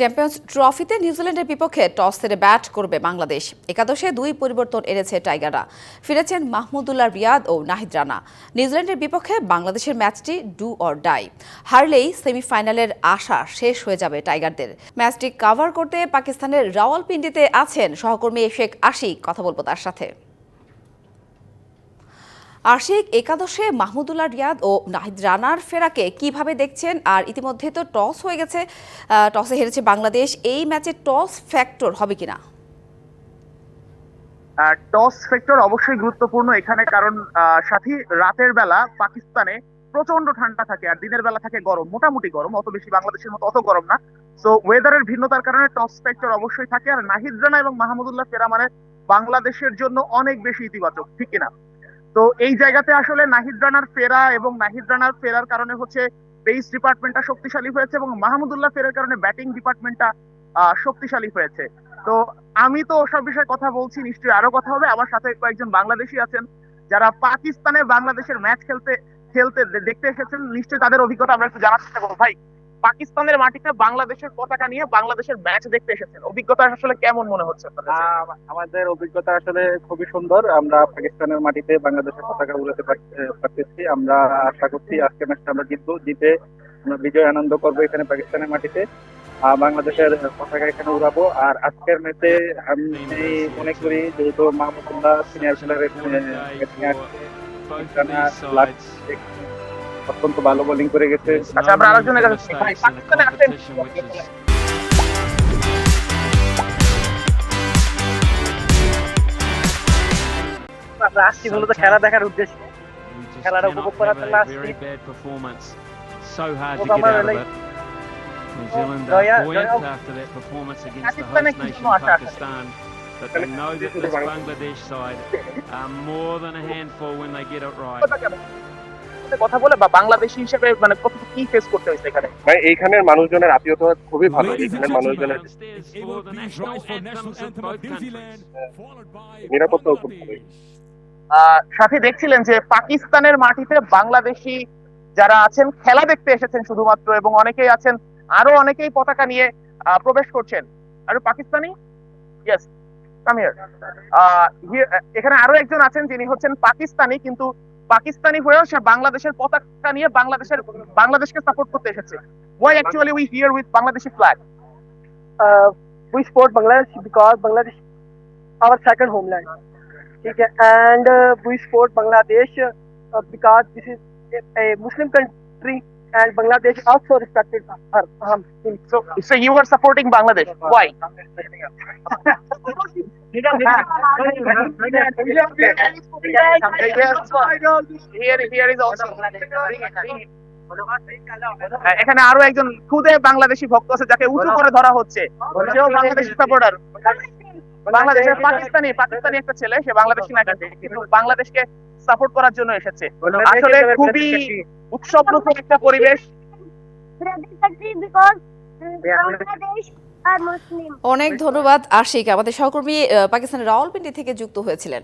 Champions ট্রফিতে নিউজিল্যান্ডের বিপক্ষে টস সেরে ব্যাট করবে বাংলাদেশ। একাদশে দুই পরিবর্তন এনেছে টাইগাররা। ফিরেছেন মাহমুদুল্লাহ রিয়াদ ও নাহিদ রানা। নিউজিল্যান্ডের বিপক্ষে বাংলাদেশের ম্যাচটি ডু অর ডাই। হারলেই সেমিফাইনালের আশা শেষ হয়ে যাবে টাইগারদের। ম্যাচটি কাভার করতে পাকিস্তানের রাওয়ালপিন্ডিতে আছেন সহকর্মী শেখ আশিক। কথা বলব তার সাথে। আশিক একাদশে মাহমুদুল্লাহ রিয়াদ ও নাহিদ রানার ফেরাকে কীভাবে দেখছেন? আর ইতিমধ্যে তো টস হয়ে গেছে টসে হেরেছে বাংলাদেশ। এই ম্যাচে টস ফ্যাক্টর হবে কিনা? টস ফ্যাক্টর অবশ্যই গুরুত্বপূর্ণ এখানে, কারণ সাথী, রাতের বেলা পাকিস্তানে প্রচণ্ড ঠান্ডা থাকে আর দিনের বেলা থাকে গরম, মোটামুটি গরম, অত বেশি বাংলাদেশের মতো অত গরম না। সো ওয়েদারের ভিন্নতার কারণে টস ফ্যাক্টর অবশ্যই থাকে। আর নাহিদ রানা এবং মাহমুদুল্লাহ ফেরা মানে বাংলাদেশের জন্য অনেক বেশি ইতিবাচক, ঠিক কিনা? তো এই জায়গাতে আসলে নাহিদ রানার ফেরা এবং নাহিদ রানার ফেরার কারণে হচ্ছে পেস ডিপার্টমেন্টটা শক্তিশালী হয়েছে এবং মাহমুদুল্লাহ ফেরার কারণে ব্যাটিং ডিপার্টমেন্টটা শক্তিশালী হয়েছে। তো আমি তো ওসব বিষয়ে কথা বলছি, নিশ্চয়ই আরও কথা হবে। আমার সাথে কয়েকজন বাংলাদেশি আছেন, যারা পাকিস্তানে বাংলাদেশের ম্যাচ খেলতে খেলতে দেখতে এসেছেন। নিশ্চয়ই তাদের অভিজ্ঞতা আমরা একটু জানার চেষ্টা করব। ভাই পাকিস্তানের মাটিতে বাংলাদেশের পতাকা নিয়ে বাংলাদেশের ম্যাচ দেখতে এসেছেন। অভিজ্ঞতা আসলে কেমন মনে হচ্ছে আমাদের অভিজ্ঞতা আসলে খুবই সুন্দর। আমরা পাকিস্তানের মাটিতে বাংলাদেশের পতাকা উড়াতে পার- পারতেছি। আমরা আশা করছি আজকে ম্যাচটা আমরা জিতবো জিতে আমরা বিজয় আনন্দ করব এখানে পাকিস্তানের মাটিতে। আহ, বাংলাদেশের পতাকা এখানে উড়াবো। আর আজকের ম্যাচে আমি মনে করি যেহেতু মাহমুদুল্লাহ সিনিয়র প্লেয়ারের অত্যন্ত ভালো বোলিং করে গেছে আচ্ছা আমরা আরেকজনের কাছে যাচ্ছি। ভাই পাকিস্তানে আসেন আমরা আসছি মূলত খেলা দেখার উদ্দেশ্যে খেলাটা উপভোগ করার জন্য আসছি। So hard to Well, get out of like- it. New Zealand Jaya- are buoyant Jaya- after that performance against the পাকিস্তানে host কি nation কোনো আশা আছে? Pakistan. But they know that this Bangladesh side are more than a handful when they get it right. সাথে কথা বলে বা বাংলাদেশি হিসেবে মানে কত কি ফেস করতে হয়েছে এখানে? ভাই এইখানের মানুষজনের আত্মীয়তা খুবই ভালো এইখানের মানুষজনের নিরাপত্তাও খুব. আহ, সাথে দেখছিলেন যে পাকিস্তানের মাটিতে বাংলাদেশি যারা আছেন খেলা দেখতে এসেছেন শুধুমাত্র এবং অনেকেই আছেন আরও অনেকেই পতাকা নিয়ে আহ, প্রবেশ করছেন। আর পাকিস্তানি? ইয়েস কাম হিয়ার এখানে আরও একজন আছেন যিনি হচ্ছেন পাকিস্তানি কিন্তু পাকিস্তানি হয়েও সে বাংলাদেশের পতাকা নিয়ে বাংলাদেশের বাংলাদেশকে সাপোর্ট করতে এসেছে why actually we here with Bangladeshi flag uh, we support Bangladesh because Bangladesh our second homeland. Okay, and uh, we support Bangladesh uh, because this is a, a Muslim country and Bangladesh also respected her. Um, in- So, so you are supporting Bangladesh. Why? এখানে আরও একজন খুদে বাংলাদেশি ভক্ত আছে যাকে উঁচু করে ধরা হচ্ছে। সেও বাংলাদেশি সাপোর্টার বাংলাদেশের পাকিস্তানি পাকিস্তানি একটা ছেলে সে বাংলাদেশি না কিন্তু বাংলাদেশকে সাপোর্ট করার জন্য এসেছে। আসলে খুবই উৎসব একটা পরিবেশ। Brother Muslim. অনেক ধন্যবাদ আশিক আমাদের সহকর্মী পাকিস্তানের রাওয়ালপিন্ডি থেকে যুক্ত হয়েছিলেন